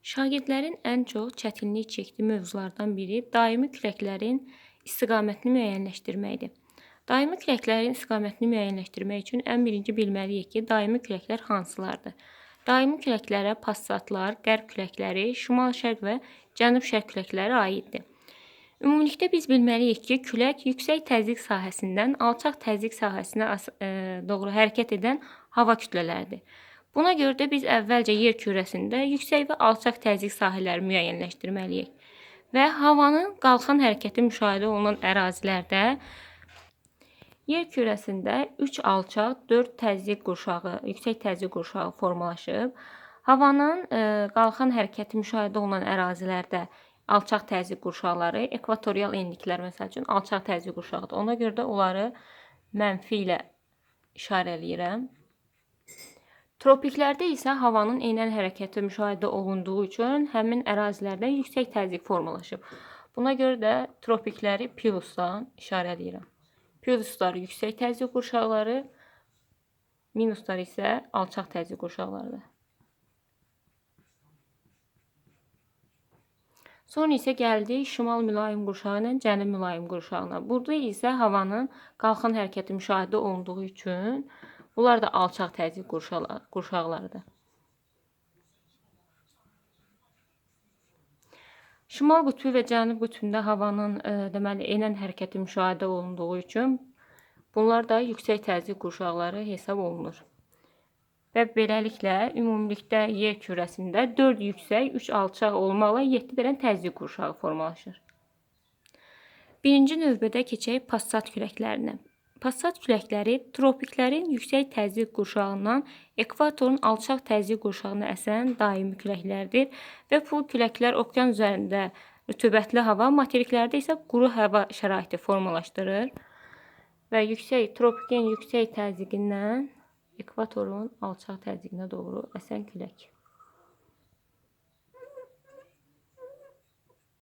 Şagirdlərin ən çox çətinlik çəkdiyi mövzulardan biri daimi küləklərin istiqamətini müəyyənləşdirməkdir. Daimi küləklərin istiqamətini müəyyənləşdirmək üçün ən birinci bilməliyik ki, daimi küləklər hansılardır? Daimi küləklərə passatlar, qərb küləkləri, şimal-şərq və cənub-şərq küləkləri aiddir. Ümumilikdə biz bilməliyik ki, külək yüksək təzyiq sahəsindən alçaq təzyiq sahəsinə e, doğru hərəkət edən hava kütlələridir. Buna görə də biz əvvəlcə yer kürəsində yüksək və alçaq təzyiq sahələri müəyyənləşdirməliyik və havanın qalxan hərəkəti müşahidə olunan ərazilərdə yer kürəsində 3 alçaq, 4 təzyiq qurşağı, yüksək təzyiq qurşağı formalaşıb. Havanın e, qalxan hərəkəti müşahidə olunan ərazilərdə alçaq təzyiq qurşaqları, ekvatorial enliklər məsəl üçün alçaq təzyiq qurşağıdır. Ona görə də onları mənfi ilə işarələyirəm. Tropiklərdə isə havanın eynən hərəkəti müşahidə olunduğu üçün həmin ərazilərdə yüksək təzyiq formalaşıb. Buna görə də tropikləri pilusdan işarələyirəm. Piluslar yüksək təzyiq qurşaqları, minuslar isə alçaq təzyiq qurşaqlarıdır. Sonra isə gəldik şimal mülayim qurşağı ilə cənub mülayim qurşağına. Burada isə havanın qalxan hərəkəti müşahidə olunduğu üçün bunlar da alçaq təzyiq qurşaqlar- qurşaqlarıdır. Şimal qütbü və cənub qütbündə havanın e, deməli eynən hərəkəti müşahidə olunduğu üçün bunlar da yüksək təzyiq qurşaqları hesab olunur. Və beləliklə ümumilikdə yer kürəsində 4 yüksək, 3 alçaq olmaqla 7 dənə təzyiq qurşağı formalaşır. Birinci növbədə keçək passat küləklərinə. Passat küləkləri tropiklərin yüksək təzyiq qurşağından ekvatorun alçaq təzyiq qurşağına əsən daimi küləklərdir və bu küləklər okean üzərində rütubətli hava, materiklərdə isə quru hava şəraiti formalaşdırır və yüksək tropikin yüksək təzyiqindən ekvatorun alçaq təzyiqinə doğru əsən külək.